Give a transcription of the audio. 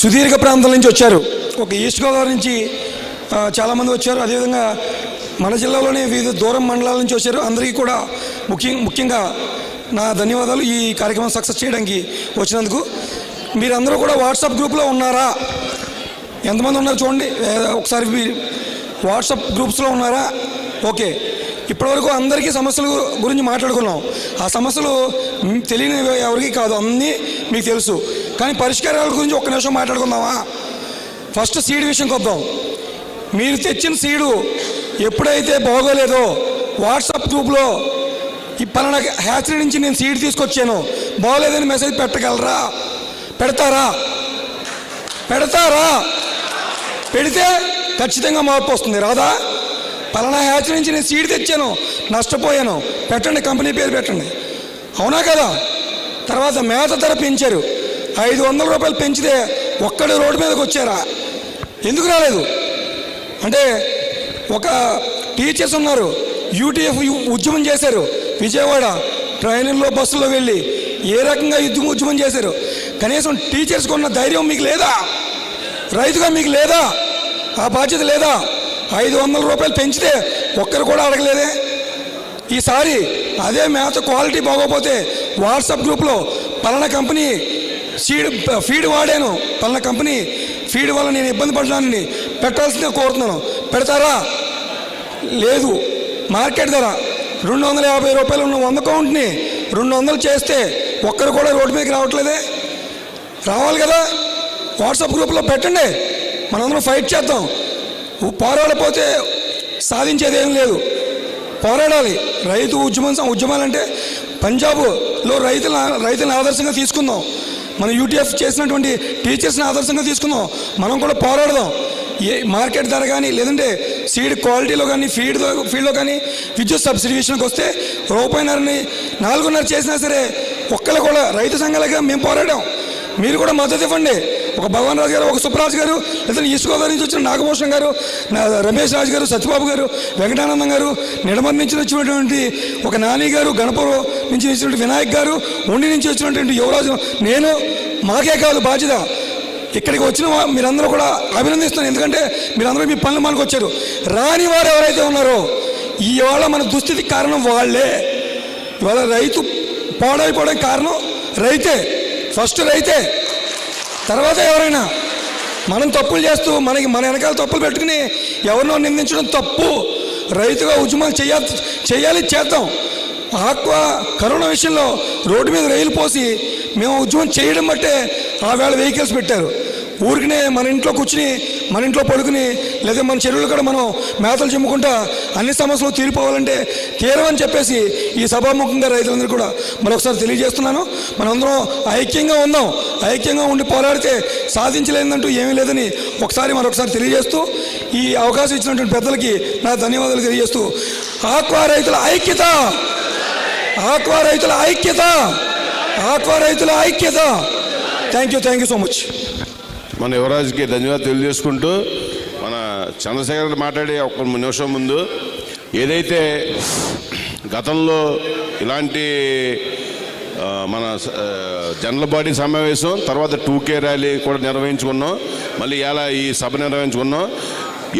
సుదీర్ఘ ప్రాంతాల నుంచి వచ్చారు. ఒక ఈస్ట్ గోదావరి నుంచి చాలామంది వచ్చారు. అదేవిధంగా మన జిల్లాలోనే వివిధ దూరం మండలాల నుంచి వచ్చారు. అందరికీ కూడా ముఖ్యం ముఖ్యంగా నా ధన్యవాదాలు ఈ కార్యక్రమం సక్సెస్ చేయడానికి వచ్చినందుకు. మీరందరూ కూడా వాట్సాప్ గ్రూప్లో ఉన్నారా? ఎంతమంది ఉన్నారు చూడండి. ఒకసారి మీరు వాట్సాప్ గ్రూప్స్లో ఉన్నారా? ఓకే. ఇప్పటివరకు అందరికీ సమస్యల గురించి మాట్లాడుకున్నాం. ఆ సమస్యలు తెలియని ఎవరికి కాదు. అన్నీ మీకు తెలుసు. కానీ పరిష్కారాల గురించి ఒక్క నిమిషం మాట్లాడుకుందామా? ఫస్ట్ సీడ్ విషయంకి వద్దాం మీరు తెచ్చిన సీడు ఎప్పుడైతే బాగోలేదో వాట్సాప్ గ్రూప్లో ఈ పలానా హ్యాచరీ నుంచి నేను సీడ్ తీసుకొచ్చాను. బాగోలేదని మెసేజ్ పెట్టగలరా? పెడతారా? పెడతారా? పెడితే ఖచ్చితంగా మార్పు వస్తుంది. రాదా? పలానా హ్యాచరీ నుంచి నేను సీడ్ తెచ్చాను. నష్టపోయాను. పెట్టండి కంపెనీ పేరు పెట్టండి. అవునా కదా? తర్వాత మేత ధర పెంచారు. ఐదు వందల రూపాయలు పెంచితే ఒక్కడు రోడ్డు మీదకి వచ్చారా? ఎందుకు రాలేదు? అంటే ఒక టీచర్స్ ఉన్నారు యూటీఎఫ్ ఉద్యమం చేశారు విజయవాడ ట్రైన్లో బస్సులో వెళ్ళి ఏ రకంగా యుద్ధం ఉద్యమం చేశారు? కనీసం టీచర్స్కి ఉన్న ధైర్యం మీకు లేదా? రైతుగా మీకు లేదా? ఆ బాధ్యత లేదా? ఐదు వందల రూపాయలు పెంచితే ఒక్కరు కూడా అడగలేదే? ఈసారి అదే మేత క్వాలిటీ బాగోపోతే వాట్సాప్ గ్రూప్లో పలానా కంపెనీ సీడ్ ఫీడ్ వాడాను. పలానా కంపెనీ ఫీడ్ వల్ల నేను ఇబ్బంది పడ్డానని పెట్టాల్సిందే కోరుతున్నాను. పెడతారా? లేదు. మార్కెట్ ధర రెండు వందల యాభై రూపాయలు ఉన్న వంద కౌంట్ని రెండు వందలు చేస్తే ఒక్కరు కూడా రోడ్డు మీదకి రావట్లేదే. రావాలి కదా? వాట్సాప్ గ్రూప్లో పెట్టండి. మనందరం ఫైట్ చేద్దాం. పోరాడపోతే సాధించేది ఏం లేదు. పోరాడాలి. రైతు ఉద్యమం ఉద్యమాలంటే పంజాబ్లో రైతుల రైతులను ఆదర్శంగా తీసుకుందాం. మన యూటీఎఫ్ చేసినటువంటి టీచర్స్ని ఆదర్శంగా తీసుకుందాం. మనం కూడా పోరాడదాం. ఏ మార్కెట్ ధర కానీ లేదంటే సీడ్ క్వాలిటీలో కానీ ఫీడ్ ఫీల్డ్లో కానీ విద్యుత్ సబ్సిడీ విషయానికి వస్తే రూపాయిన్నరని నాలుగున్నర చేసినా సరే ఒక్కళ్ళు కూడా రైతు సంఘాలుగా మేము పోరాడాం. మీరు కూడా మద్దతు ఇవ్వండి. ఒక భగవాన్ రాజు గారు ఒక సుబ్బరాజు గారు ఇతను ఈస్ట్ గారి నుంచి వచ్చిన నాగభూషణ్ గారు నా- రమేష్ రాజు గారు సత్యబాబు గారు వెంకటానందం గారు నిడమర్ నుంచి వచ్చినటువంటి ఒక నాని గారు గణపురం నుంచి వచ్చినటువంటి వినాయక్ గారు ఉండి నుంచి వచ్చినటువంటి యువరాజు నేను మాకే కాదు బాధ్యత. ఇక్కడికి వచ్చిన మీరందరూ కూడా అభినందిస్తున్నాను. ఎందుకంటే మీరందరూ మీ పనులు మనకు వచ్చారు రాని వారు ఎవరైతే ఉన్నారో ఇవాళ మన దుస్థితికి కారణం వాళ్ళే. ఇవాళ రైతు పాడైపోవడానికి కారణం రైతే. ఫస్ట్ రైతే. తర్వాత ఎవరైనా మనం తప్పులు చేస్తూ మనకి మన వెనకాల తప్పులు పెట్టుకుని ఎవరినో నిందించడం తప్పు. రైతుగా ఉద్యమాలు చేయ చేయాలి చేద్దాం. ఆక్వా కరోనా విషయంలో రోడ్డు మీద రైలు పోసి మేము ఉద్యమం చేయడం బట్టే ఆ వేళ వెహికల్స్ పెట్టారు. ఊరికినే మన ఇంట్లో కూర్చుని మన ఇంట్లో పడుకుని లేదా మన చెరువులు కూడా మనం మేతలు చెమ్ముకుంటా అన్ని సమస్యలు తీరిపోవాలంటే తీరమని చెప్పేసి ఈ సభాముఖంగా రైతులందరూ కూడా మరొకసారి తెలియజేస్తున్నాను. మనందరం ఐక్యంగా ఉందాం. ఐక్యంగా ఉండి పోరాడితే సాధించలేదంటూ ఏమీ లేదని ఒకసారి మరొకసారి తెలియజేస్తూ ఈ అవకాశం ఇచ్చినటువంటి పెద్దలకి నా ధన్యవాదాలు తెలియజేస్తూ ఆక్వా రైతుల ఐక్యత! ఆక్వా రైతుల ఐక్యత! ఆక్వా రైతుల ఐక్యత! Thank you thank you so much. మన యువరాజుకి ధన్యవాదాలు తెలియజేసుకుంటూ మన చంద్రశేఖర్ మాట్లాడే ఒక నిమిషం ముందు ఏదైతే గతంలో ఇలాంటి మన జనరల్ బాడీ సమావేశం తర్వాత టూ కే ర్యాలీ కూడా నిర్వహించుకున్నాం మళ్ళీ ఇలా ఈ సభ నిర్వహించుకున్నాం